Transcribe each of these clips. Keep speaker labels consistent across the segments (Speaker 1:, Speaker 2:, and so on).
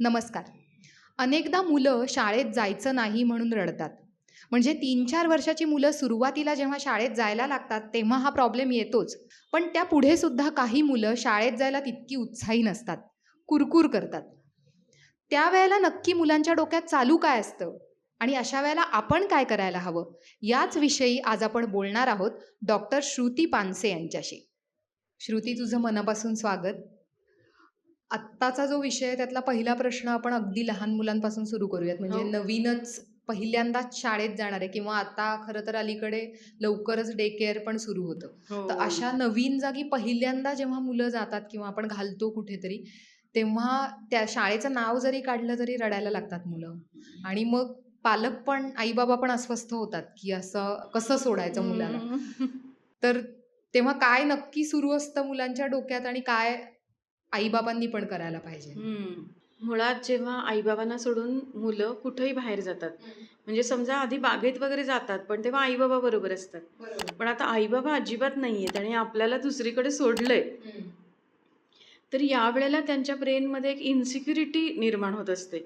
Speaker 1: नमस्कार. अनेकदा मुलं शाळेत जायचं नाही म्हणून रडतात. म्हणजे तीन चार वर्षाची मुलं सुरुवातीला जेव्हा शाळेत जायला लागतात तेव्हा हा प्रॉब्लेम येतोच. पण त्या पुढे सुद्धा काही मुलं शाळेत जायला तितकी उत्साही नसतात. कुरकुर करतात. त्यावेळेला नक्की मुलांच्या डोक्यात चालू काय असतं? आणि अशा वेळेला आपण काय करायला हवं? याच विषयी आज आपण बोलणार आहोत डॉक्टर श्रुती पानसे यांच्याशी. श्रुती तुझं मनापासून स्वागत. आत्ताचा जो विषय आहे त्यातला पहिला प्रश्न आपण अगदी लहान मुलांपासून सुरू करूयात म्हणजे
Speaker 2: हो.
Speaker 1: नवीनच पहिल्यांदाच शाळेत जाणार आहे किंवा आता खरं तर अलीकडे लवकरच डे केअर पण सुरू होतं
Speaker 2: हो.
Speaker 1: तर अशा नवीन जागी पहिल्यांदा जेव्हा मुलं जातात किंवा आपण घालतो कुठेतरी तेव्हा त्या शाळेचं नाव जरी काढलं तरी रडायला लागतात मुलं आणि मग पालक पण आई बाबा पण अस्वस्थ होतात की असं कसं सोडायचं मुलाला. तर तेव्हा काय नक्की सुरू असतं मुलांच्या डोक्यात आणि काय आईबाबांनी पण करायला पाहिजे.
Speaker 2: मुळात जेव्हा आईबाबांना सोडून मुलं कुठेही बाहेर जातात म्हणजे समजा आधी बागेत वगैरे जातात पण तेव्हा आईबाबा बरोबर असतात. पण आता आईबाबा अजिबात नाहीयेत आणि आपल्याला दुसरीकडे सोडलंय. तर यावेळेला त्यांच्या ब्रेनमध्ये एक इन्सिक्युरिटी निर्माण होत असते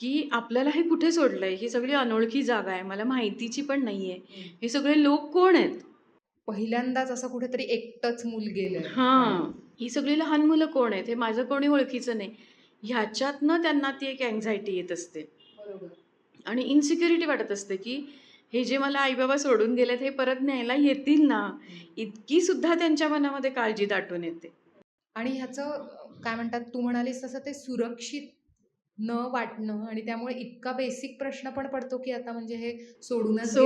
Speaker 2: की आपल्याला हे कुठे सोडलंय? ही सगळी अनोळखी जागा आहे मला माहितीची पण नाहीये. हे सगळे लोक कोण आहेत?
Speaker 1: पहिल्यांदाच असं कुठेतरी एकटंच मूल गेलंय.
Speaker 2: हां. ही सगळी लहान मुलं कोण आहेत? हे माझं कोणी ओळखीचं नाही. ह्याच्यातनं त्यांना ती एक अँझायटी येत असते.
Speaker 1: बरोबर.
Speaker 2: आणि इन्सिक्युरिटी वाटत असते की हे जे मला आईबाबा सोडून गेलेत हे परत न्यायला येतील ना? इतकी सुद्धा त्यांच्या मनामध्ये काळजी दाटून येते.
Speaker 1: आणि ह्याचं काय म्हणतात तू म्हणालीस तसं ते सुरक्षित न वाटणं आणि त्यामुळे इतका बेसिक प्रश्न पण पडतो की आता म्हणजे हे सोडूनच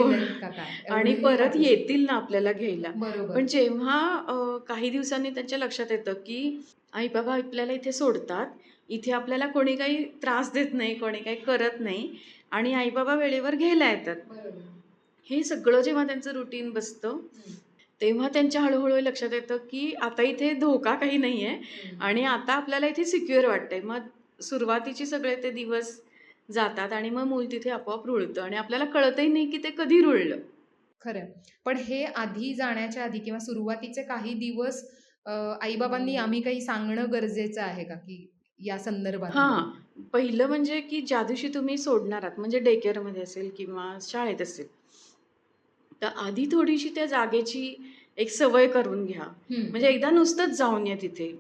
Speaker 2: आणि परत येतील ना आपल्याला घ्यायला.
Speaker 1: बरोबर.
Speaker 2: पण जेव्हा काही दिवसांनी त्यांच्या लक्षात येतं की आई बाबा आपल्याला इथे सोडतात इथे आपल्याला कोणी काही त्रास देत नाही कोणी काही करत नाही आणि आई बाबा वेळेवर घ्यायला येतात. हे सगळं जेव्हा त्यांचं रुटीन बसतं. तेव्हा त्यांच्या हळूहळू लक्षात येतं की आता इथे धोका काही नाही आहे. आणि आता आपल्याला इथे सिक्युअर वाटतंय. मग सुरुवातीचे सगळे ते दिवस जातात आणि मग मूल तिथे आपोआप रुळतं आणि आपल्याला कळतही नाही की ते कधी रुळलं.
Speaker 1: खरं. पण हे आधी जाण्याच्या आधी किंवा सुरुवातीचे काही दिवस आई बाबांनी आम्ही काही सांगणं गरजेचं आहे का की या संदर्भात?
Speaker 2: हां. पहिलं म्हणजे की ज्या दिवशी तुम्ही सोडणार आहात म्हणजे डे केअरमध्ये असेल किंवा शाळेत असेल तर आधी थोडीशी त्या जागेची एक सवय करून घ्या. म्हणजे एकदा नुसतंच जाऊन या तिथे.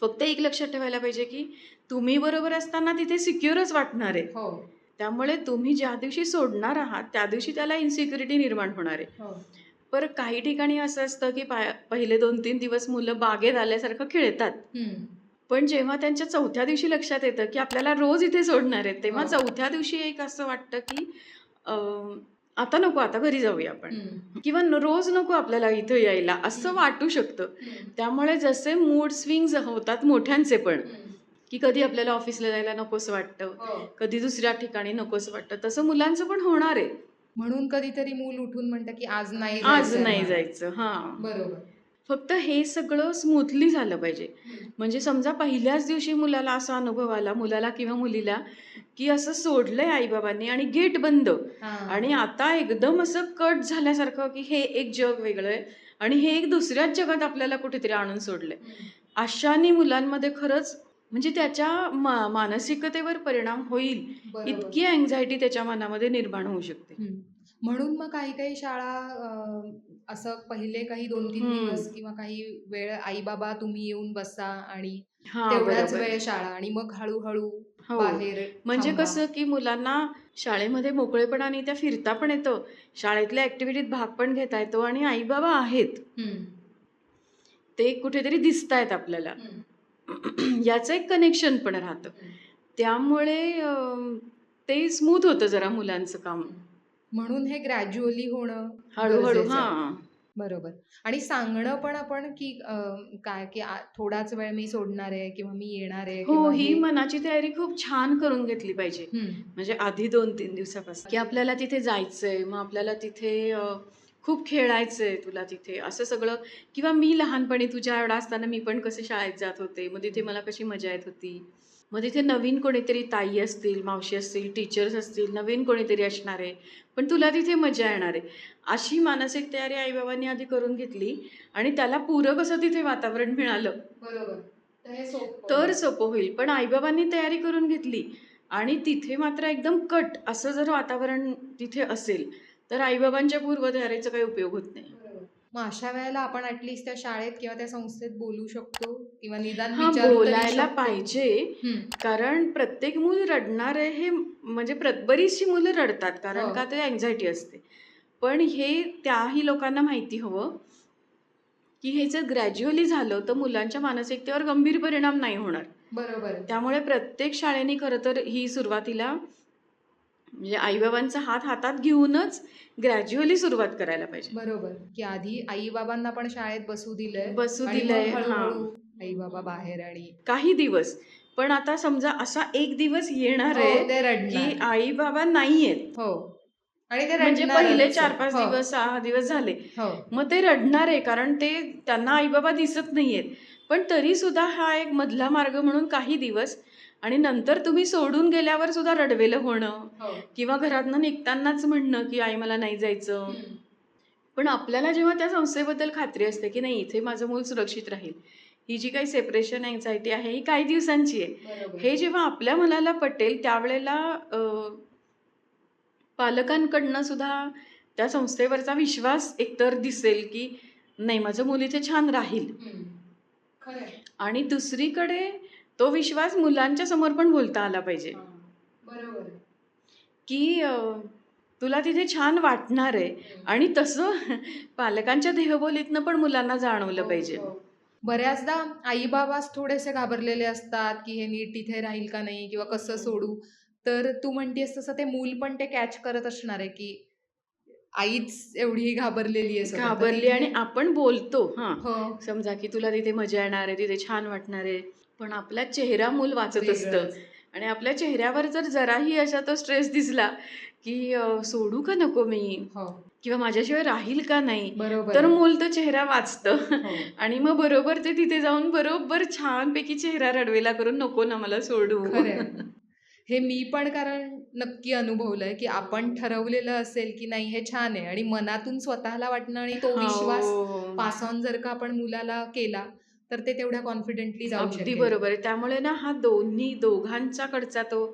Speaker 2: फक्त एक लक्षात ठेवायला पाहिजे की तुम्ही बरोबर असताना तिथे सिक्युअरच वाटणार आहे.
Speaker 1: हो.
Speaker 2: त्यामुळे तुम्ही ज्या दिवशी सोडणार आहात त्या दिवशी त्याला इन्सिक्युरिटी निर्माण होणार आहे.
Speaker 1: हो.
Speaker 2: पर काही ठिकाणी असं असतं की पहिले दोन तीन दिवस मुलं बागेत आल्यासारखं खेळतात. पण जेव्हा त्यांच्या चौथ्या दिवशी लक्षात येतं की आपल्याला रोज इथे सोडणार आहेत तेव्हा
Speaker 1: हो.
Speaker 2: चौथ्या दिवशी एक असं वाटतं की अं, आता नको आता घरी जाऊया आपण. किंवा रोज नको आपल्याला इथं यायला असं. वाटू शकतं. त्यामुळे जसे मूड स्विंग्स होतात मोठ्यांचे पण. की कधी आपल्याला ऑफिसला जायला नकोसं वाटतं
Speaker 1: हो.
Speaker 2: कधी दुसऱ्या ठिकाणी नकोसं वाटतं तसं मुलांचं पण होणार आहे
Speaker 1: म्हणून कधीतरी मूल उठून म्हणतं की आज नाही
Speaker 2: आज नाही. जायचं हा
Speaker 1: बरोबर
Speaker 2: फक्त हे सगळं स्मूथली झालं पाहिजे म्हणजे समजा पहिल्याच दिवशी मुलाला असा अनुभव आला मुलाला किंवा मुलीला की असं सोडलंय आईबाबांनी आणि गेट बंद. आणि आता एकदम असं कट झाल्यासारखं की हे एक जग वेगळं आहे आणि हे एक दुसऱ्याच जगात आपल्याला कुठेतरी आणून सोडलंय. अशाने मुलांमध्ये खरंच म्हणजे त्याच्या मा- मानसिकतेवर परिणाम होईल. इतकी अँझायटी त्याच्या मनामध्ये निर्माण होऊ शकते.
Speaker 1: म्हणून मग काही काही शाळा असं पहिले काही दोन तीन
Speaker 2: हम्म.
Speaker 1: दिवस किंवा काही वेळ आई बाबा तुम्ही येऊन बसा आणि
Speaker 2: हा
Speaker 1: तेवढाच
Speaker 2: बरोबर.
Speaker 1: वेळ शाळा आणि मग हळूहळू
Speaker 2: हो.
Speaker 1: बाहेर
Speaker 2: म्हणजे
Speaker 1: थांबा.
Speaker 2: कसं की मुलांना शाळेमध्ये मोकळेपणाने त्या फिरता पण येतं शाळेतल्या ऍक्टिव्हिटीत भाग पण घेता येतो आणि आई बाबा आहेत
Speaker 1: हम्म.
Speaker 2: ते कुठेतरी दिसत आहेत आपल्याला
Speaker 1: हम्म.
Speaker 2: याचं एक कनेक्शन पण राहतं त्यामुळे अं, ते स्मूथ होतं जरा मुलांचं काम
Speaker 1: म्हणून हे ग्रॅज्युअली होणं
Speaker 2: हळूहळू
Speaker 1: गरजेचं आहे.
Speaker 2: हा
Speaker 1: बरोबर. आणि सांगणं पण आपण की अं, काय की आ- थोडाच वेळ मी सोडणार आहे किंवा मी येणार आहे
Speaker 2: हो
Speaker 1: किंवा
Speaker 2: ही मनाची तयारी खूप छान करून घेतली पाहिजे.
Speaker 1: हम्म.
Speaker 2: म्हणजे आधी दोन तीन दिवसापासून. की आपल्याला तिथे जायचंय मग आपल्याला तिथे अं, खूप खेळायचंय तुला तिथे. असं सगळं. किंवा मी लहानपणी तुझ्या एवढा असताना मी पण कसे शाळेत जात होते. मग तिथे मला कशी मजा येत होती. मग तिथे नवीन कोणीतरी ताई असतील मावशी असतील टीचर्स असतील नवीन कोणीतरी असणार आहे. पण तुला तिथे मजा येणार आहे. अशी मानसिक तयारी आईबाबांनी आधी करून घेतली आणि त्याला पूरक असं तिथे वातावरण मिळालं.
Speaker 1: बरोबर.
Speaker 2: तर सोपं होईल. पण आईबाबांनी तयारी करून घेतली आणि तिथे मात्र एकदम कट असं जर वातावरण तिथे असेल तर आईबाबांच्या पूर्वतयारीचा काही उपयोग होत नाही.
Speaker 1: मग अशा वेळेला आपण ऍटलिस्ट त्या शाळेत किंवा त्या संस्थेत बोलू शकतो? किंवा निदान
Speaker 2: हा
Speaker 1: विचारू तरी
Speaker 2: बोलायला
Speaker 1: शकतो.
Speaker 2: पाहिजे.
Speaker 1: हम्म.
Speaker 2: कारण प्रत्येक मूल रडणार आहे हे म्हणजे प्र- बरीचशी मुलं रडतात कारण
Speaker 1: हो.
Speaker 2: का ते अँझायटी असते. पण हे त्याही लोकांना माहिती हवं की हे जर ग्रॅज्युअली झालं तर मुलांच्या मानसिकतेवर गंभीर परिणाम नाही होणार.
Speaker 1: बरोबर.
Speaker 2: त्यामुळे प्रत्येक शाळेने खरं तर ही सुरुवातीला म्हणजे आईबाबांचा हात हातात घेऊनच ग्रॅज्युअली सुरुवात करायला पाहिजे.
Speaker 1: बरोबर. की आधी आई बाबांना पण शाळेत बसू दिलंय
Speaker 2: बसू
Speaker 1: आणि मग
Speaker 2: दिलंय
Speaker 1: हळूहळू आई बाबा बाहेर आणि
Speaker 2: काही दिवस. पण आता समजा असा एक दिवस येणार
Speaker 1: हो,
Speaker 2: आहे की आई बाबा नाहीयेत
Speaker 1: हो. आणि ते
Speaker 2: म्हणजे. पहिले चार पाच
Speaker 1: हो,
Speaker 2: दिवस सहा दिवस झाले.
Speaker 1: हो.
Speaker 2: मग ते रडणार आहे कारण ते त्यांना आईबाबा दिसत नाहीयेत. पण तरी सुद्धा हा एक मधला मार्ग म्हणून काही दिवस आणि नंतर तुम्ही सोडून गेल्यावर सुद्धा रडवेलं होणं किंवा घरातनं निघतानाच म्हणणं की आई मला नाही जायचं. पण आपल्याला जेव्हा त्या संस्थेबद्दल खात्री असते की नाही इथे माझं मूल सुरक्षित राहील. ही जी काही सेपरेशन अँझायटी आहे ही काही दिवसांची आहे. हे जेव्हा आपल्या मनाला पटेल त्यावेळेला पालकांकडनं सुद्धा त्या संस्थेवरचा विश्वास एकतर दिसेल की नाही माझं मुल इथे छान राहील. आणि दुसरीकडे तो विश्वास मुलांच्या समोर पण बोलता आला पाहिजे. की तुला तिथे छान वाटणार आहे आणि तसं पालकांच्या देहबोलीतनं पण मुलांना जाणवलं
Speaker 1: हो,
Speaker 2: पाहिजे
Speaker 1: हो. बऱ्याचदा आई बाबाच थोडेसे घाबरलेले असतात की हे नीट इथे राहील का नाही किंवा कसं सोडू. तर तू म्हणतेस तसं ते मूल पण ते कॅच करत असणार आहे की आईच एवढी घाबरलेली आहे
Speaker 2: घाबरली
Speaker 1: तिथे-
Speaker 2: आणि आपण बोलतो हा.
Speaker 1: हो.
Speaker 2: समजा की तुला तिथे मजा येणार आहे तिथे छान वाटणार आहे पण आपला चेहरा मूल वाचत असतं. आणि आपल्या चेहऱ्यावर जर जराही अशा तो स्ट्रेस दिसला की अं, सोडू का नको मी
Speaker 1: हो
Speaker 2: किंवा माझ्याशिवाय राहील का नाही
Speaker 1: बरोबर
Speaker 2: तर
Speaker 1: आहे.
Speaker 2: मूल तो चेहरा वाचतं
Speaker 1: हो.
Speaker 2: आणि मग बरोबर ते तिथे जाऊन बरोबर छानपैकी चेहरा रडवेला करून नको ना मला सोडू
Speaker 1: खरंय. हे मी पण कारण नक्की अनुभवलंय की आपण ठरवलेलं असेल की नाही हे छान आहे आणि मनातून स्वतःला वाटणं आणि तो विश्वास
Speaker 2: हो.
Speaker 1: पास ऑन जर का आपण मुलाला केला तर ते तेवढ्या कॉन्फिडेंटली जाऊ
Speaker 2: अगदी
Speaker 1: शकेल
Speaker 2: बरोबर आहे त्यामुळे ना हा दोन्ही दोघांचा कडचा तो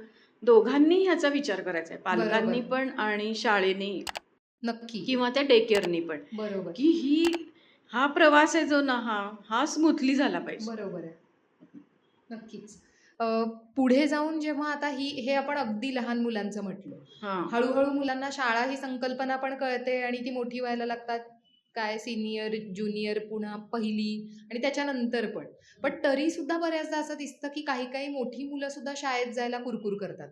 Speaker 2: दोघांनी ह्याचा विचार करायचा आहे पालकांनी. पण आणि शाळेने.
Speaker 1: नक्की.
Speaker 2: किंवा त्या डे केअरनी पण.
Speaker 1: बरोबर.
Speaker 2: की ही हा प्रवास आहे जो ना हा हा स्मूथली झाला पाहिजे.
Speaker 1: बरोबर आहे. नक्कीच. पुढे जाऊन जेव्हा आता ही हे आपण अगदी लहान मुलांचं म्हटलं.
Speaker 2: हा.
Speaker 1: हळूहळू मुलांना शाळा ही संकल्पना पण कळते आणि ती मोठी व्हायला लागतात. काय सिनियर ज्युनियर पुन्हा पहिली आणि त्याच्यानंतर पण. पण तरी सुद्धा बऱ्याचदा असं दिसतं की काही काही मोठी मुलं सुद्धा शाळेत जायला कुरकुर करतात.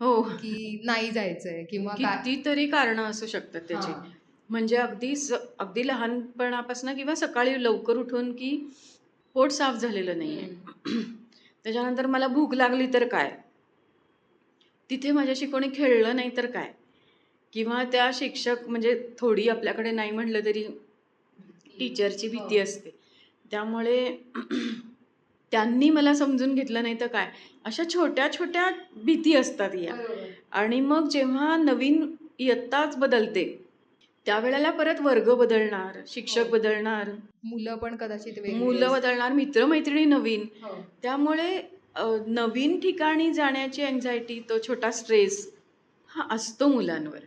Speaker 2: हो.
Speaker 1: की नाही जायचंय किंवा
Speaker 2: कितीतरी कारण असू शकतात त्याची. म्हणजे अगदी स- अगदी लहानपणापासून किंवा सकाळी लवकर उठून की पोट साफ झालेलं नाहीये. त्याच्यानंतर मला भूक लागली तर काय? तिथे माझ्याशी कोणी खेळलं नाही तर काय? किंवा त्या शिक्षक म्हणजे थोडी आपल्याकडे नाही म्हटलं तरी टीचरची भीती
Speaker 1: हो.
Speaker 2: असते त्यामुळे त्यांनी मला समजून घेतलं नाही तर काय अशा छोट्या छोट्या भीती असतात या. आणि मग जेव्हा नवीन इयत्ताच बदलते त्यावेळेला परत वर्ग बदलणार शिक्षक
Speaker 1: हो.
Speaker 2: बदलणार
Speaker 1: मुलं पण कदाचित
Speaker 2: मुलं. बदलणार मित्रमैत्रिणी नवीन
Speaker 1: हो.
Speaker 2: त्यामुळे नवीन ठिकाणी जाण्याची अँझायटी तो छोटा स्ट्रेस हा असतो मुलांवर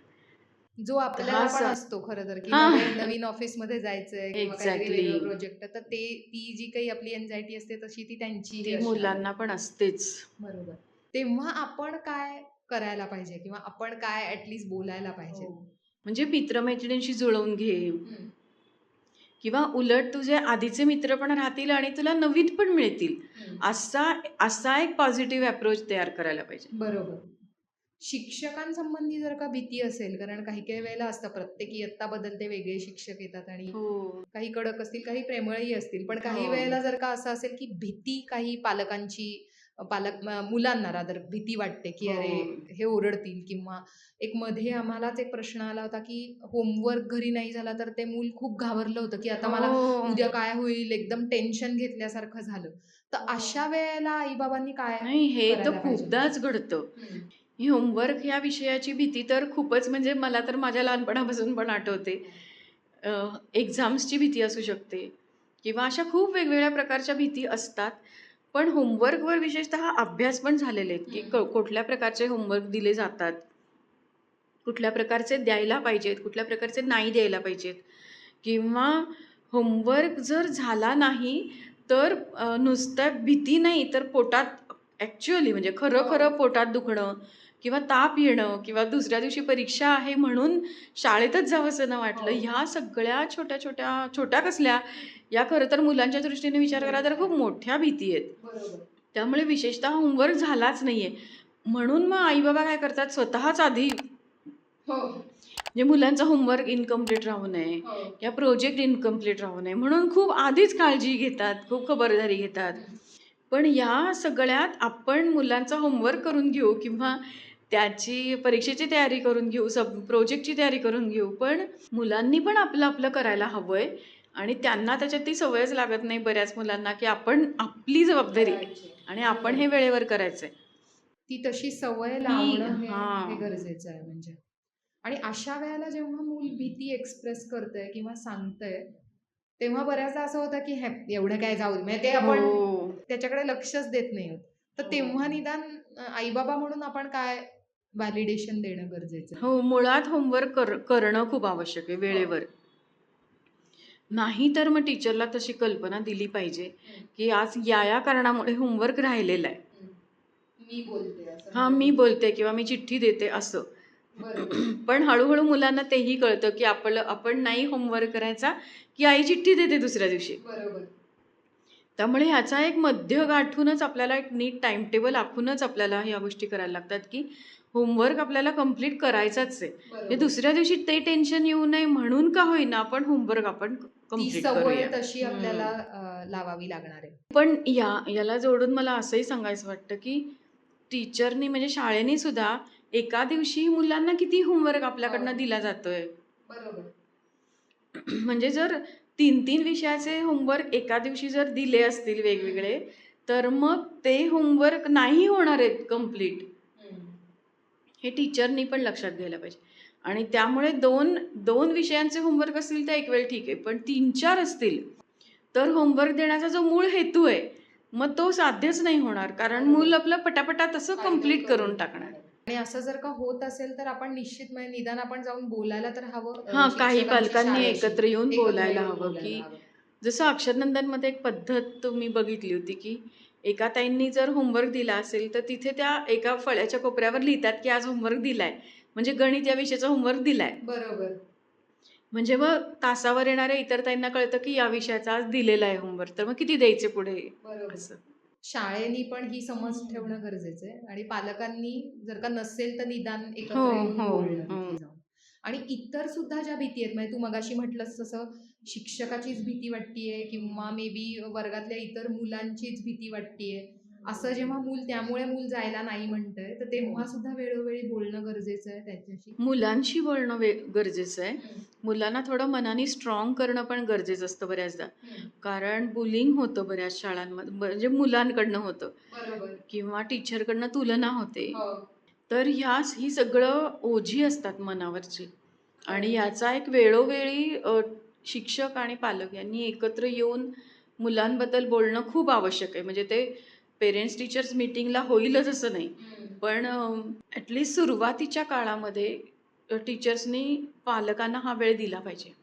Speaker 1: जो आपल्याला
Speaker 2: हा,
Speaker 1: पण असतो खरं तर की
Speaker 2: हा.
Speaker 1: नवीन- नवीन ऑफिसमध्ये जायचंय किंवा काहीतरी. वेगळं प्रोजेक्ट तर ते ती जी काही आपली एन्झायटी असते तशी ती त्यांची
Speaker 2: मुलांना पण असतेच.
Speaker 1: बरोबर. तेव्हा आपण काय करायला पाहिजे किंवा आपण काय ऍटलिस्ट बोलायला पाहिजे?
Speaker 2: म्हणजे मित्रमैत्रिणींशी जुळवून घे. किंवा उलट तुझे आधीचे मित्र पण राहतील आणि तुला नवीन पण मिळतील. असा असा एक पॉझिटिव्ह अप्रोच तयार करायला पाहिजे.
Speaker 1: बरोबर. शिक्षकांसंबंधी जर का भीती असेल कारण काही काही वेळेला असतं प्रत्येक इयत्ता बदलते वेगळे शिक्षक येतात आणि
Speaker 2: हो
Speaker 1: काही कडक असतील काही प्रेमळही असतील पण काही
Speaker 2: हो.
Speaker 1: वेळेला जर का असं असेल की भीती काही पालकांची पालक मुलांना रादर भीती वाटते की
Speaker 2: हो.
Speaker 1: अरे हे ओरडतील किंवा एक मध्ये आम्हालाच एक प्रश्न आला होता की होमवर्क घरी नाही झाला तर ते मूल खूप घाबरलं होतं की आता मला. उद्या काय होईल एकदम टेन्शन घेतल्यासारखं झालं तर. अशा वेळेला आई बाबांनी काय
Speaker 2: नाही हे तर? खूपदाच घडतं होमवर्क ह्या विषयाची भीती तर खूपच म्हणजे मला तर माझ्या लहानपणापासून पण आठवते. एक्झाम्सची भीती असू शकते किंवा अशा खूप वेगवेगळ्या प्रकारच्या भीती असतात. पण होमवर्कवर विशेषतः अभ्यास पण झालेले आहेत की क- कुठल्या प्रकारचे होमवर्क दिले जातात. कुठल्या प्रकारचे द्यायला पाहिजेत कुठल्या प्रकारचे नाही द्यायला पाहिजेत. किंवा होमवर्क जर झाला नाही तर नुसत्या भीती नाही तर पोटात ॲक्च्युअली म्हणजे खरं खरं पोटात दुखणं किंवा ताप येणं किंवा दुसऱ्या दिवशी परीक्षा आहे म्हणून शाळेतच जावंसं न वाटलं.
Speaker 1: हो.
Speaker 2: ह्या सगळ्या छोट्या छोट्या छोट्या कसल्या या खरं तर मुलांच्या दृष्टीने विचार करा तर खूप मोठ्या भीती आहेत. त्यामुळे विशेषतः होमवर्क झालाच नाहीये. म्हणून मग आई बाबा काय करतात? स्वतःच आधी
Speaker 1: हो.
Speaker 2: म्हणजे मुलांचा होमवर्क इनकम्प्लीट राहू नये
Speaker 1: हो.
Speaker 2: या प्रोजेक्ट इनकम्प्लीट राहू नये म्हणून खूप आधीच काळजी घेतात खूप खबरदारी घेतात. पण या सगळ्यात आपण मुलांचा होमवर्क करून घेऊ किंवा त्याची परीक्षेची तयारी करून घेऊ सब प्रोजेक्टची तयारी करून घेऊ पण मुलांनी पण आपलं आपलं करायला हवंय आणि त्यांना त्याच्यात ती सवयच लागत नाही बऱ्याच मुलांना की आपण आपली जबाबदारी आणि आपण हे वेळेवर करायचंय.
Speaker 1: ती तशी सवय लावणं हे गरजेचं आहे म्हणजे. आणि अशा वेळेला जेव्हा मूल भीती एक्सप्रेस करतंय किंवा सांगतंय तेव्हा बऱ्याचदा असं होतं की एवढं काय जाऊ म्हणजे ते आपण
Speaker 2: हो.
Speaker 1: त्याच्याकडे लक्षच देत नाही होत. तर
Speaker 2: हो.
Speaker 1: तेव्हा निदान आई बाबा म्हणून आपण काय व्हॅलिडेशन देणं गरजेचं आहे.
Speaker 2: हो मुळात होमवर्क कर करणं खूप आवश्यक आहे वेळेवर. नाही तर मग टीचरला तशी कल्पना दिली पाहिजे की आज या या कारणामुळे होमवर्क राहिलेला आहे.
Speaker 1: मी बोलते असं.
Speaker 2: हा मी बोलते किंवा मी चिठ्ठी देते असं.
Speaker 1: बरोबर.
Speaker 2: पण हळूहळू मुलांना तेही कळतं की आपलं आपण नाही होमवर्क करायचा की आई चिठ्ठी देते दुसऱ्या दिवशी.
Speaker 1: बरोबर.
Speaker 2: त्यामुळे ह्याचा एक मध्य गाठूनच आपल्याला एक नीट टाइम टेबल आखूनच आपल्याला ह्या गोष्टी करायला लागतात की होमवर्क आपल्याला कंप्लीट करायचाच आहे. म्हणजे. दुसऱ्या दिवशी ते टेन्शन येऊ नये म्हणून का होईना आपण होमवर्क आपण
Speaker 1: कंप्लीट
Speaker 2: करूया.
Speaker 1: तशी. आपल्याला लावावी लागणार आहे.
Speaker 2: पण या याला जोडून मला असंही सांगायचं वाटतं की टीचरनी म्हणजे शाळेने सुद्धा एका दिवशी मुलांना किती होमवर्क आपल्याकडनं
Speaker 1: हो.
Speaker 2: दिला जातोय?
Speaker 1: बरोबर.
Speaker 2: म्हणजे जर तीन तीन विषयाचे होमवर्क एका दिवशी जर दिले असतील वेगवेगळे तर मग ते होमवर्क नाही होणार आहेत कंप्लीट हे टीचरनी पण लक्षात घ्यायला पाहिजे आणि त्यामुळे दोन दोन विषयांचे होमवर्क असतील तर एक वेळ ठीक आहे पण तीन चार असतील तर होमवर्क देण्याचा जो मूळ हेतू आहे मग तो साध्यच नाही होणार कारण मूल आपलं पटापटा तसं कंप्लीट करून टाकणार
Speaker 1: आणि असं जर का होत असेल तर आपण निश्चित म्हणजे निदान आपण जाऊन बोलायला तर हवं
Speaker 2: हा काही पालकांनी. एकत्र येऊन बोलायला हवं की. जसं अक्षरनंदनमध्ये एक पद्धत मी बघितली होती की एका ताईंनी जर होमवर्क दिला असेल तर तिथे त्या एका फळ्याच्या कोपऱ्यावर लिहितात की आज होमवर्क दिलाय. म्हणजे गणित या विषयाचा होमवर्क दिलाय.
Speaker 1: बरोबर.
Speaker 2: म्हणजे मग तासावर येणाऱ्या इतर ताईंना कळतं की या विषयाचा आज दिलेला आहे होमवर्क तर मग किती द्यायचे पुढे? असं.
Speaker 1: शाळेनी पण ही समज ठेवणं गरजेचं आहे आणि पालकांनी जर का नसेल तर निदान एकत्र
Speaker 2: हो, हो,
Speaker 1: आणि इतर सुद्धा ज्या भीती आहेत म्हणजे तू मगाशी म्हटलंस तसं शिक्षकाचीच भीती वाटतीये किंवा मे बी वर्गातल्या इतर मुलांचीच भीती वाटतीये. असं जेव्हा मूल त्यामुळे मूल जायला नाही म्हणतंय तर तेव्हा सुद्धा वेळोवेळी बोलणं गरजेचं आहे त्याच्याशी.
Speaker 2: मुलांशी बोलणं वे गरजेचं आहे. मुलांना थोडं मनाने स्ट्रॉंग करणं पण गरजेचं असतं बऱ्याचदा. कारण बुलिंग होतं बऱ्याच शाळांमध्ये म्हणजे मुलांकडनं होतं. किंवा टीचरकडनं तुलना होते.
Speaker 1: हो.
Speaker 2: तर ह्या ही सगळं ओझी असतात मनावरची. आणि याचा एक वेळोवेळी शिक्षक आणि पालक यांनी एकत्र येऊन मुलांबद्दल बोलणं खूप आवश्यक आहे. म्हणजे ते पेरेंट्स टीचर्स मीटिंगला होईलच असं नाही. पण ॲटलिस्ट सुरुवातीच्या काळामध्ये टीचर्सनी पालकांना हा वेळ दिला पाहिजे.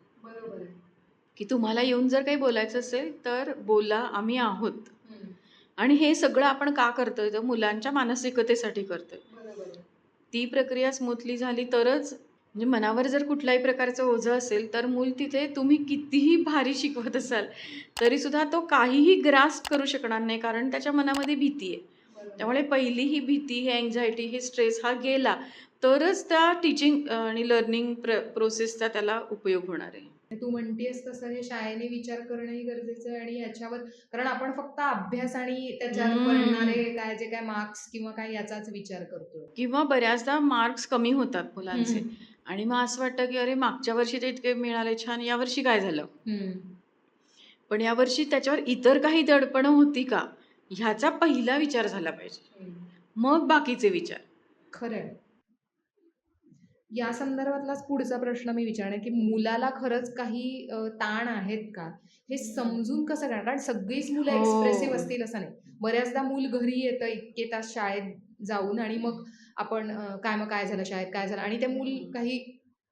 Speaker 2: की तुम्हाला येऊन जर काही बोलायचं असेल तर बोला आम्ही आहोत. आणि हे सगळं आपण का करतोय? तर मुलांच्या मानसिकतेसाठी करतोय. ती प्रक्रिया स्मूथली झाली तरच म्हणजे मनावर जर कुठल्याही प्रकारचं ओझं असेल तर मूल तिथे तुम्ही कितीही भारी शिकवत असाल तरी सुद्धा तो काहीही ग्रास्प करू शकणार नाही कारण त्याच्या मनामध्ये भीती आहे. त्यामुळे पहिली ही भीती ही अँझायटी हे स्ट्रेस हा गेला तरच त्या टीचिंग आणि लर्निंग प्र प्रोसेसचा त्याला उपयोग होणार आहे
Speaker 1: तू म्हणतेस तसं हे शाळेने विचार करणंही गरजेचं आहे आणि याच्यावर कारण आपण फक्त अभ्यास आणि त्याच्यात
Speaker 2: हम्म.
Speaker 1: पडणारे काय जे काय मार्क्स किंवा काय याचाच विचार करतोय
Speaker 2: किंवा बऱ्याचदा मार्क्स कमी होतात मुलांचे आणि मग असं वाटतं की अरे मागच्या वर्षी ते इतके मिळाले छान यावर्षी काय झालं. पण यावर्षी त्याच्यावर इतर काही दडपणं होती का? ह्याचा पहिला विचार झाला पाहिजे. मग बाकीचे विचार.
Speaker 1: खरंय. या संदर्भातलाच पुढचा प्रश्न मी विचारणार की मुलाला खरंच काही ताण आहेत का? हे समजून कसं करणार? कारण सगळीच मुलं
Speaker 2: हो.
Speaker 1: एक्सप्रेसिव्ह असतील असं नाही. बऱ्याचदा मूल घरी येतं इतके तास शाळेत जाऊन आणि मग आपण काय मग काय झालं शाळेत काय झालं? आणि ते मूल काही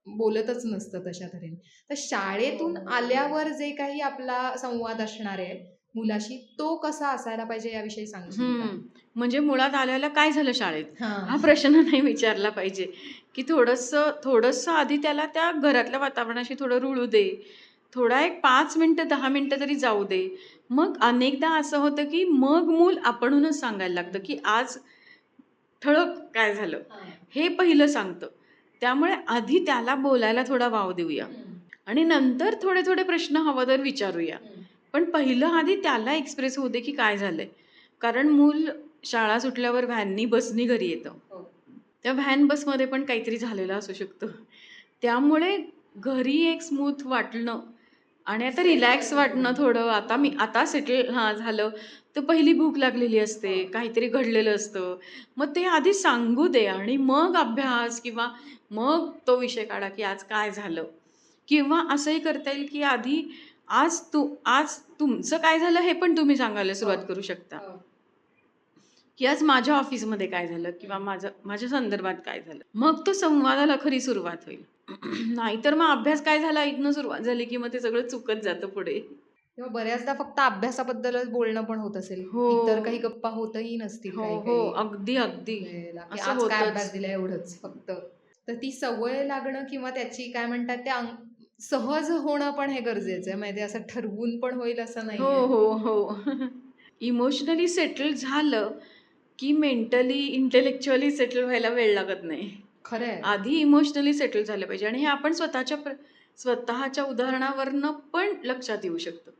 Speaker 1: बोलतच नसतं तशा तऱ्हेने. तर शाळेतून आल्यावर जे काही आपला संवाद असणार आहे मुलाशी तो कसा असायला पाहिजे याविषयी सांगशील?
Speaker 2: हम्म. म्हणजे मुळात आल्याला काय झालं शाळेत हा. प्रश्न नाही विचारला पाहिजे की थोडंसं थोडंसं आधी त्याला त्या घरातल्या वातावरणाशी थोडं रुळू दे थोडा एक पाच मिनटं दहा मिनटं तरी जाऊ दे मग अनेकदा असं होतं की मग मूल आपणहूनच सांगायला लागतं की आज ठळक काय झालं
Speaker 1: हां.
Speaker 2: पहिलं सांगतं त्यामुळे आधी त्याला बोलायला थोडा वाव देऊया. आणि नंतर थोडे थोडे प्रश्न हवं तर विचारूया. पण पहिलं आधी त्याला एक्सप्रेस होऊ दे की काय झालंय. कारण मूल शाळा सुटल्यावर व्हॅननी बसनी घरी येतं.
Speaker 1: हो.
Speaker 2: त्या व्हॅन बसमध्ये पण काहीतरी झालेलं असू शकतं. त्यामुळे घरी एक स्मूथ वाटणं आणि आता रिलॅक्स वाटणं थोडं. आता मी आता सेटल हां झालं. तर पहिली भूक लागलेली असते. काहीतरी घडलेलं असतं. मग ते आधी सांगू दे आणि मग अभ्यास किंवा मग तो विषय काढा की आज काय झालं. किंवा असंही करता येईल की आधी आज तू आज तुमचं काय झालं हे पण तुम्ही सांगायला सुरुवात करू शकता.
Speaker 1: हो.
Speaker 2: की आज माझ्या ऑफिसमध्ये काय झालं किंवा माझं माझ्या संदर्भात काय झालं? मग तो संवादाला खरी सुरुवात होईल. नाहीतर मग अभ्यास काय झाला? ऐकणं सुरुवात झाली की मग ते सगळं चुकत जातं पुढे.
Speaker 1: किंवा बऱ्याचदा फक्त अभ्यासाबद्दलच बोलणं पण होत असेल.
Speaker 2: हो.
Speaker 1: इतर काही गप्पा होतही नसतील
Speaker 2: हो हो. अगदी अगदी.
Speaker 1: आज काय. अभ्यास दिला एवढंच फक्त. तर ती सवय लागणं किंवा त्याची काय म्हणतात ते सहज होणं पण हे गरजेचं आहे. म्हणजे असं ठरवून पण होईल असं नाही
Speaker 2: हो हो हो. इमोशनली सेटल झालं की मेंटली इंटेलेक्च्युअली सेटल व्हायला वेळ लागत नाही.
Speaker 1: खरं आहे.
Speaker 2: आधी इमोशनली सेटल झालं पाहिजे आणि हे आपण स्वतःच्या स्वतःच्या उदाहरणावरनं पण लक्षात येऊ शकतं.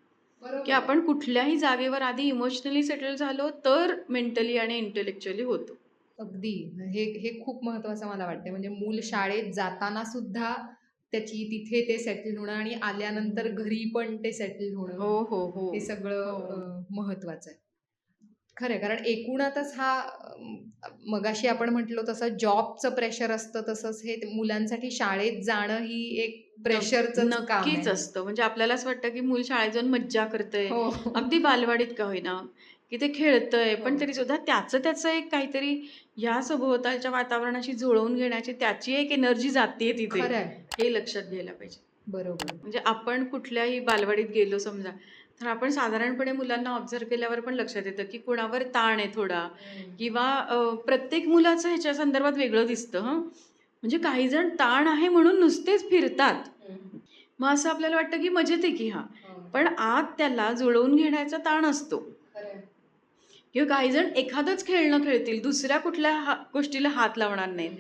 Speaker 2: की. आपण कुठल्याही जागेवर आधी इमोशनली सेटल झालो तर मेंटली आणि इंटेलेक्च्युअली होतो.
Speaker 1: अगदी. हे हे खूप महत्वाचं मला वाटतं म्हणजे मूल शाळेत जाताना सुद्धा त्याची तिथे ते सेटल होणं आणि आल्यानंतर घरी पण ते सेटल होणं.
Speaker 2: हो हो हो.
Speaker 1: हे सगळं
Speaker 2: हो.
Speaker 1: महत्वाचं आहे. खरं कारण एकूणातच हा मगाशी आपण म्हटलो तसं जॉबचं प्रेशर असतं तसंच हे मुलांसाठी शाळेत जाणं ही एक प्रेशरच
Speaker 2: नक्कीच असतं. म्हणजे आपल्याला असं वाटतं की मूल शाळेत जाऊन मज्जा करतंय.
Speaker 1: हो.
Speaker 2: अगदी बालवाडीत का होईना. की ते खेळतंय पण
Speaker 1: हो.
Speaker 2: तरी सुद्धा त्याचं त्याचं एक काहीतरी ह्या सभोवतालच्या वातावरणाशी जुळवून घेण्याची त्याची एक एनर्जी जाते तिथे. हे लक्षात घ्यायला पाहिजे.
Speaker 1: बरोबर.
Speaker 2: म्हणजे आपण कुठल्याही बालवाडीत गेलो समजा तर आपण साधारणपणे मुलांना ऑब्झर्व केल्यावर पण लक्षात येतं की कुणावर ताण आहे थोडा. किंवा प्रत्येक मुलाचं ह्याच्या संदर्भात वेगळं दिसतं हं. म्हणजे काही जण ताण आहे म्हणून नुसतेच फिरतात. मग असं आपल्याला वाटतं की मजेत आहे की हा. पण आत त्याला जुळवून घेण्याचा ताण असतो. किंवा काही जण एखादंच खेळणं खेळतील दुसऱ्या कुठल्या हा- गोष्टीला हात लावणार नाहीत.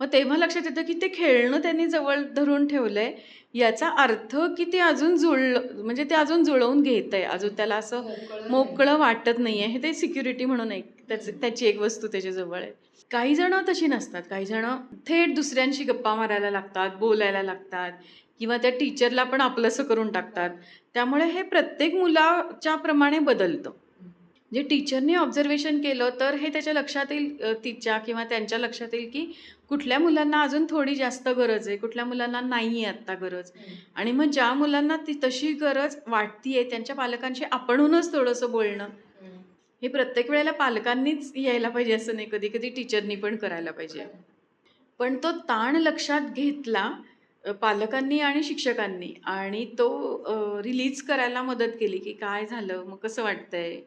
Speaker 2: मग तेव्हा लक्षात येतं की ते खेळणं त्यांनी जवळ धरून ठेवलंय याचा अर्थ की ते अजून जुळलं म्हणजे ते अजून जुळवून घेत आहे अजून त्याला असं
Speaker 1: मोकळं
Speaker 2: वाटत नाहीये. हे ते सिक्युरिटी म्हणून एक त्याच- त्याची एक वस्तू त्याच्याजवळ आहे. काही जण तशी नसतात. काही जण थेट दुसऱ्यांशी गप्पा मारायला लागतात बोलायला लागतात किंवा त्या टीचरला पण आपलंसं करून टाकतात. त्यामुळे हे प्रत्येक मुलाच्या प्रमाणे बदलतं. जे टीचरने ऑब्झर्वेशन केलं तर हे त्याच्या लक्षात येईल तिच्या किंवा त्यांच्या लक्षात येईल की कुठल्या मुलांना अजून थोडी जास्त गरज आहे कुठल्या मुलांना नाही आहे आत्ता गरज. आणि मग ज्या मुलांना ती तशी गरज वाटतीये त्यांच्या पालकांशी आपणहूनच थोडंसं बोलणं. हे प्रत्येक वेळेला पालकांनीच यायला पाहिजे असं नाही कधी कधी टीचरनी पण करायला पाहिजे. पण तो ताण लक्षात घेतला पालकांनी आणि शिक्षकांनी. आणि तो रिलीज करायला मदत केली की काय झालं मग कसं वाटतंय?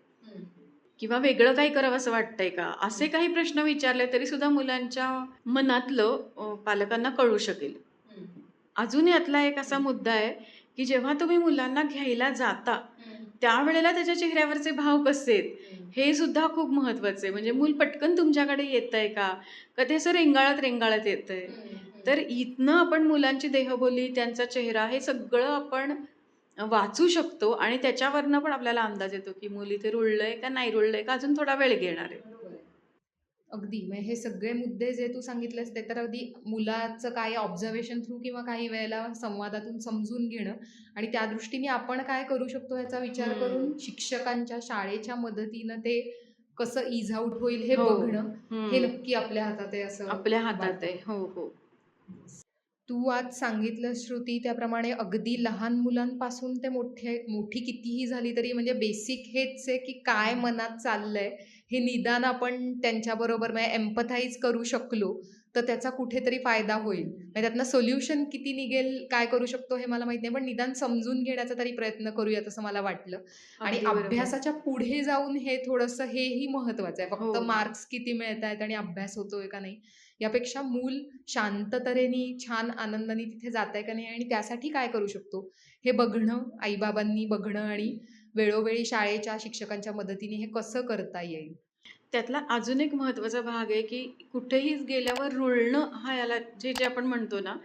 Speaker 2: किंवा वेगळं काही करावं असं वाटतंय का? असे काही प्रश्न विचारले तरी सुद्धा मुलांच्या मनातलं पालकांना कळू शकेल. अजून यातला एक असा मुद्दा आहे की जेव्हा तुम्ही मुलांना घ्यायला जाता त्यावेळेला त्याच्या चेहऱ्यावरचे भाव कसे आहेत? हे सुद्धा खूप महत्वाचं आहे. म्हणजे मूल पटकन तुमच्याकडे येत आहे का? का ते असं रेंगाळत रेंगाळत येत आहे तर इथनं आपण मुलांची देहबोली त्यांचा चेहरा हे सगळं आपण वाचू शकतो आणि त्याच्यावरनं पण आपल्याला अंदाज येतो की मूल इथे रुळलंय का नाही रुळलंय का अजून थोडा वेळ घेणार आहे
Speaker 1: अगदी म्हणजे हे सगळे मुद्दे जे तू सांगितलेस ते तर अगदी मुलाचं काही ऑब्झर्वेशन थ्रू किंवा काही वेळेला संवादातून समजून घेणं आणि त्या दृष्टीने आपण काय करू शकतो याचा विचार. करून शिक्षकांच्या शाळेच्या मदतीनं ते कसं इज आउट होईल हे
Speaker 2: हो.
Speaker 1: बघणं हे. नक्की आपल्या हातात आहे असं
Speaker 2: आपल्या हातात. आहे हो हो
Speaker 1: तू आज सांगितलं श्रुती त्याप्रमाणे अगदी लहान मुलांपासून ते मोठे मोठी कितीही झाली तरी म्हणजे बेसिक हेच आहे की काय मनात चाललंय हे निदान आपण त्यांच्याबरोबर म्हणजे एम्पथाईज करू शकलो तर त्याचा कुठेतरी फायदा होईल म्हणजे त्यातनं सोल्युशन किती निघेल काय करू शकतो हे मला माहीत नाही पण निदान समजून घेण्याचा तरी प्रयत्न करूयात असं मला वाटलं आणि. अभ्यासाच्या पुढे जाऊन हे थोडंसं हेही महत्वाचं आहे फक्त
Speaker 2: हो.
Speaker 1: मार्क्स किती मिळत आहेत आणि अभ्यास होतोय का नाही यापेक्षा मूल शांत तऱ्हेने छान आनंदाने तिथे जात आहे का नाही आणि त्यासाठी काय करू शकतो? हे बघणं आईबाबांनी बघणं आणि वेळोवेळी शाळेच्या शिक्षकांच्या मदतीने हे कसं करता येईल?
Speaker 2: त्यातला अजून एक महत्त्वाचा भाग आहे की कुठेही गेल्यावर रुळणं हा याला जे जे आपण म्हणतो ना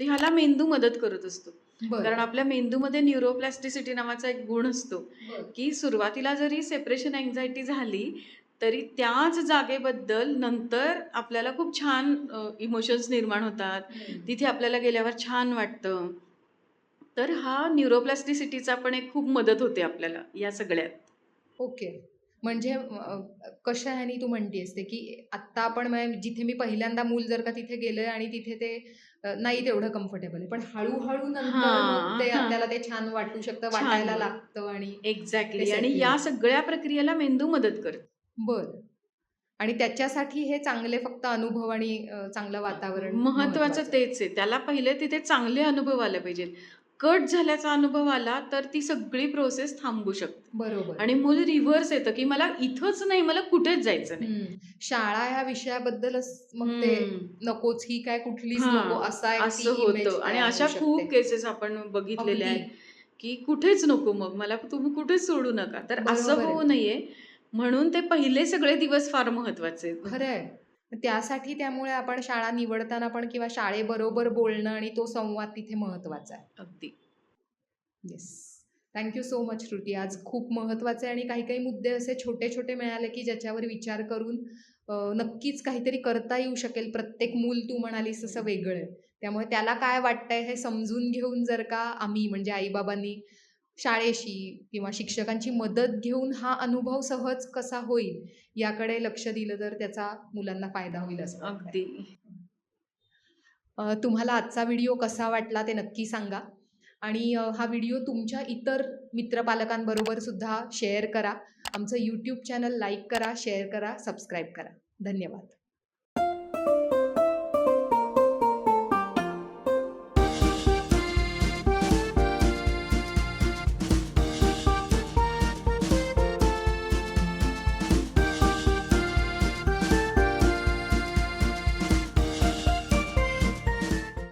Speaker 2: ते ह्याला मेंदू मदत करत असतो. कारण आपल्या मेंदूमध्ये न्यूरोप्लॅस्टिसिटी नावाचा एक गुण असतो की सुरुवातीला जरी सेपरेशन अँझायटी झाली तरी त्याच जागेबद्दल नंतर आपल्याला खूप छान इमोशन्स निर्माण होतात. तिथे आपल्याला गेल्यावर छान वाटतं. तर हा न्यूरोप्लॅस्टिसिटीचा पण एक खूप मदत होते आपल्याला या सगळ्यात.
Speaker 1: ओके. म्हणजे कशा ह्यानी तू म्हणतेस ते की आत्ता आपण म्हणजे जिथे मी पहिल्यांदा मूल जर का तिथे गेलंय आणि तिथे ते नाही तेवढं कम्फर्टेबल आहे. पण हळूहळू नंतर ते. आपल्याला ते छान वाटू शकतं वाटायला. लागतं आणि
Speaker 2: एक्झॅक्टली आणि या. सगळ्या प्रक्रियेला मेंदू मदत करतो.
Speaker 1: बर आणि त्याच्यासाठी हे चांगले फक्त अनुभव आणि अं, चांगलं वातावरण
Speaker 2: महत्वाचं
Speaker 1: आहे.
Speaker 2: तेच आहे त्याला पहिले तिथे चांगले अनुभव आले पाहिजे कट झाल्याचा अनुभव आला तर ती सगळी प्रोसेस थांबू शकते
Speaker 1: बरोबर
Speaker 2: आणि मूल रिव्हर्स येतं की मला इथंच नाही मला कुठेच जायचं नाही.
Speaker 1: शाळा ह्या विषयाबद्दलच मग ते. नकोच ही काय कुठलीच
Speaker 2: हां,
Speaker 1: नको असा एक ती
Speaker 2: होतं आणि
Speaker 1: तयार
Speaker 2: अशा खूप. केसेस आपण बघितलेल्या
Speaker 1: अगदी.
Speaker 2: आहेत की कुठेच नको मग मला तुम्ही कुठेच सोडू नका तर असं
Speaker 1: बरोबर आहे.
Speaker 2: होऊ नये म्हणून ते पहिले सगळे दिवस फार महत्त्वाचे. आहेत.
Speaker 1: खरं आहे त्यासाठी त्यामुळे आपण शाळा निवडताना पण किंवा शाळेबरोबर बोलणं आणि तो संवाद तिथे महत्त्वाचा आहे.
Speaker 2: अगदी.
Speaker 1: Yes thank you so much Shruti आज खूप महत्त्वाचे आणि काही काही मुद्दे असे छोटे छोटे मिळाले की ज्याच्यावर विचार करून नक्कीच काहीतरी करता येऊ शकेल. प्रत्येक मूल तू म्हणालीस तसं वेगळं आहे. त्यामुळे त्याला काय वाटतंय हे समजून घेऊन जर का आम्ही म्हणजे आईबाबांनी शाळेशी किंवा शिक्षकांची मदत घेऊन हा अनुभव सहज कसा होईल याकडे लक्ष दिलं तर त्याचा मुलांना फायदा होईल असं.
Speaker 2: अगदी.
Speaker 1: तुम्हाला आजचा व्हिडिओ कसा वाटला ते नक्की सांगा. आणि हा व्हिडिओ तुमच्या इतर मित्रपालकांबरोबर सुद्धा शेअर करा. आमचं यूट्यूब चॅनल लाईक करा शेअर करा सबस्क्राईब करा. धन्यवाद.